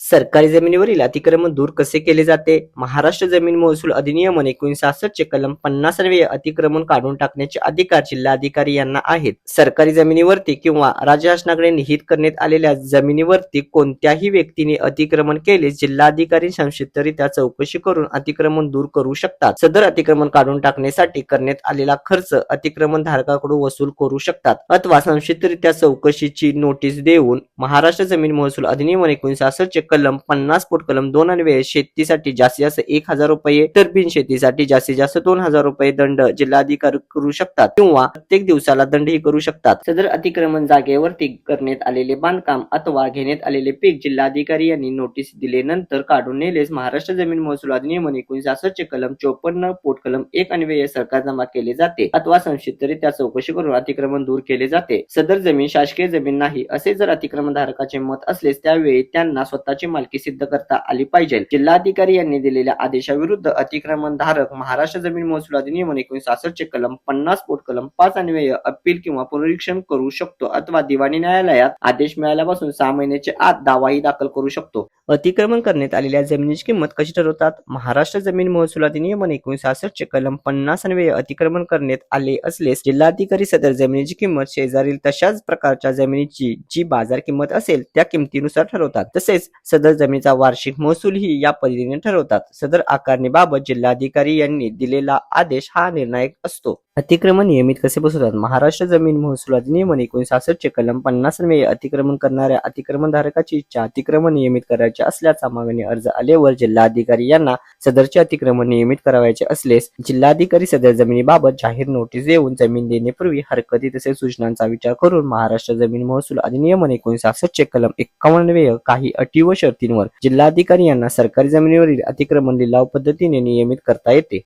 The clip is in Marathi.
सरकारी जमिनीवरील अतिक्रमण दूर कसे केले जाते? महाराष्ट्र जमीन महसूल अधिनियम एकोणीसशे चे कलम पन्नास अतिक्रमण काढून टाकण्याचे अधिकार जिल्हाधिकारी यांना आहेत. सरकारी जमिनीवरती किंवा राज्य शासनाकडे निहित करण्यात आलेल्या जमिनीवरती कोणत्याही व्यक्तीने अतिक्रमण केले जिल्हाधिकारी संक्षिप्तरित्या चौकशी करून अतिक्रमण दूर करू शकतात. सदर अतिक्रमण काढून टाकण्यासाठी करण्यात आलेला खर्च अतिक्रमण धारकाकडून वसूल करू शकतात. अथवा संक्षिप्तरित्या चौकशीची नोटीस देऊन महाराष्ट्र जमीन महसूल अधिनियम एकोणीसशे चे कलम पन्नास फूट कलम दोन अन्वये शेतीसाठी जास्तीत जास्त एक हजार रुपये तर बिनशेतीसाठी जास्तीत जास्त दोन हजार रुपये दंड जिल्हाधिकारी करू शकतात किंवा प्रत्येक दिवसाला दंडही करू शकतात. सदर अतिक्रमण जागेवरती करण्यात आलेले बांधकाम अथवा घेण्यात आलेले पीक जिल्हाधिकारी यांनी नोटीस दिल्यानंतर काढून नेलेस महाराष्ट्र जमीन महसूल अधिनियम एकोणीसशे चे कलम चोपन्न पोट कलम एक अन्वये सरकार जमा केले जाते. अथवा संक्षिप्तरित्या चौकशी करून अतिक्रमण दूर केले जाते. सदर जमीन शासकीय जमीन नाही असे जर अतिक्रमण धारकाचे मत असलेस त्यावेळी त्यांना स्वतःची मालकी सिद्ध करता आली पाहिजे. जिल्हाधिकारी यांनी दिलेल्या आदेशाविरुद्ध अतिक्रमण धारक महाराष्ट्र जमीन महसूल अधिनियम एकोणीसशे चे कलम पन्नास पोट कलम पाच अन्वय अपील किंवा पुनरीक्षण करू शकतो अथवा दिवाणी न्यायालयात आदेश मिळाल्यापासून सहा महिन्याच्या आत दावाही दाखल करू शकतो. अतिक्रमण करण्यात आलेल्या जमिनीची किंमत कशी ठरवतात? महाराष्ट्र जमीन महसूल अधिनियम एकोणीसशे चे कलम पन्नास अन्वय अतिक्रमण करण्यात आले असल्यास जिल्हाधिकारी सदर जमिनीची किंमत शेजारील तशाच प्रकारच्या जमिनीची जी बाजार किंमत असेल त्या किमतीनुसार ठरवतात. तसेच सदर जमिनीचा वार्षिक महसूलही या पद्धतीने ठरवतात. सदर आकारणीबाबत जिल्हाधिकारी यांनी दिलेला आदेश हा निर्णायक असतो. अतिक्रमण नियमित कसे बसवतात? महाराष्ट्र जमीन महसूल अधिनियम एकोणीसशे चे कलम पन्नास अतिक्रमण करणाऱ्या अतिक्रमणधारकाची इच्छा अतिक्रमण नियमित करायचे असल्याचा मागणी अर्ज आल्यावर जिल्हाधिकारी यांना सदरचे अतिक्रमण नियमित करावयाचे असलेस जिल्हाधिकारी सदर जमिनीबाबत जाहीर नोटीस देऊन जमीन देण्यापूर्वी हरकती तसेच सूचनांचा विचार करून महाराष्ट्र जमीन महसूल अधिनियम एकोणीसशे चे कलम एकावन्न काही अटी व शर्तींवर जिल्हाधिकारी यांना सरकारी जमिनीवरील अतिक्रमण लिलाव पद्धतीने नियमित करता येते.